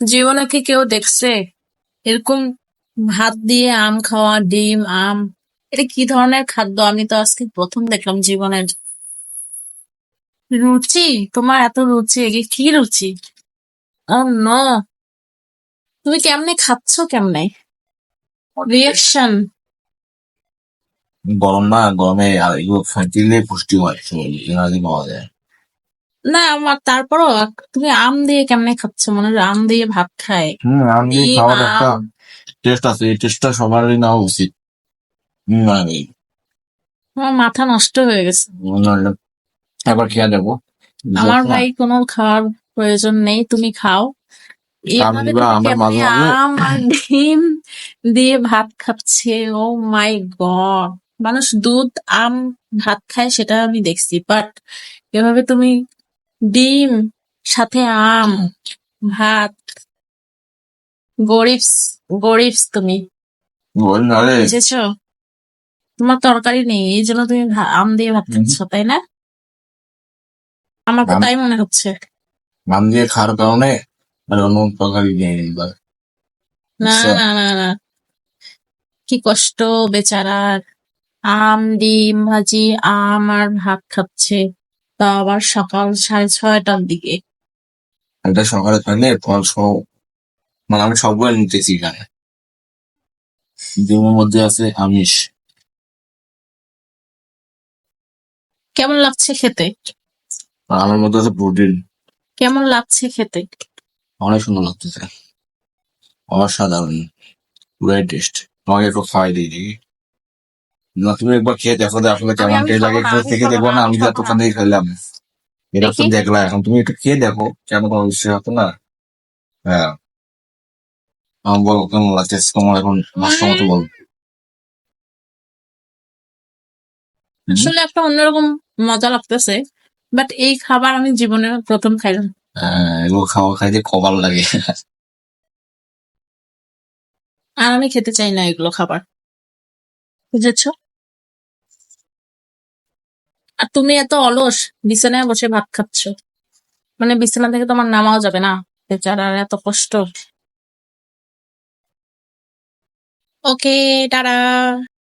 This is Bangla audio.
জীবনে কি কেউ দেখছে? এরকম ভাত দিয়ে আম খাওয়া, ডিম, আম, এটা কি ধরনের খাদ্য? আমি তো আজকে প্রথম দেখলাম জীবনের। রুচি? তোমার এত রুচি? এ কি রুচি? নো। তুমি কেমনে খাচ্ছ কেমনে? রিয়াকশন গরম না, গরমে আর এগুলো পুষ্টি হয় পাওয়া যায়। না আমার তারপরও তুমি আম দিয়ে কেমনে খাচ্ছ? মনে হয় আম দিয়ে ভাত খায়। হম আমি ডিম, খাওয়ার একটা আম। টেস্ট আছে এই টেস্টটা সবারই নেওয়া উচিত। হম, আমার মাথা নষ্ট হয়ে গেছে। একবার খেয়ে দেখো আমার ভাই কোনো খাওয়ার প্রয়োজন নেই তুমি খাও। এভাবে দিবা, তুমি আমার মাঝে মাঝে- আম আর ডিম দিয়ে ভাত খাচ্ছে? Oh my God. মানুষ দুধ আম ভাত খায় সেটা আমি দেখছি। বাট এভাবে তুমি ডিম সাথে আম ভাত গরিবস গরিবস তুমি। বুঝেছ? তোমার তরকারি নেই এই জন্য তুমি আম দিয়ে ভাত খাচ্ছ তাই না? আমার তো তাই মনে হচ্ছে। আম দিয়ে খাওয়ার কারণে আর অন্য তরকারি দিয়ে এবার না। না না না। কি কষ্ট বেচারার। আম ডিম ভাজি আম আর ভাত খাচ্ছে। তা আবার সকাল সাড়ে ছয়টার দিকে। এটা সকালে থাকলে ফল সহ মানে আমি সবগুলো নিতেছি এখানে। ডিমের মধ্যে আছে আমিষ। কেমন লাগছে খেতে? আর আমার মধ্যে আছে প্রোটিন। কেমন লাগছে খেতে? অনেক সুন্দর লাগতেছে। অসাধারণ। পুরাই টেস্ট তোমাকে একটু খাওয়াই দিই। দেখি তুমি একবার খেয়ে দেখো যে আসলে কেমন টেস্ট লাগে একটু থেকে দেখব না, না আমি যা দোকান থেকে খেলাম এটা তো দেখি। দেখলা এখন তুমি একটু খেয়ে দেখো কেমন ইচ্ছে হতো না। হ্যাঁ। আমার বলো কেমন লাগছে? তোমার এখন মাস্টার মতো বল। আসলে একটা অন্যরকম মজা লাগতেছে বাট এই খাবার আমি জীবনে প্রথম খাইলাম। হ্যাঁ এগুলো খাওয়া খাইতে কপাল লাগে? আর আমি খেতে চাই না এগুলো খাবার। বুঝেছ? তুমি এত অলস, বিছানায় বসে ভাত খাচ্ছ। মানে বিছানা থেকে তোমার নামাও যাবে না বেচারার এত কষ্ট। Okay, tata.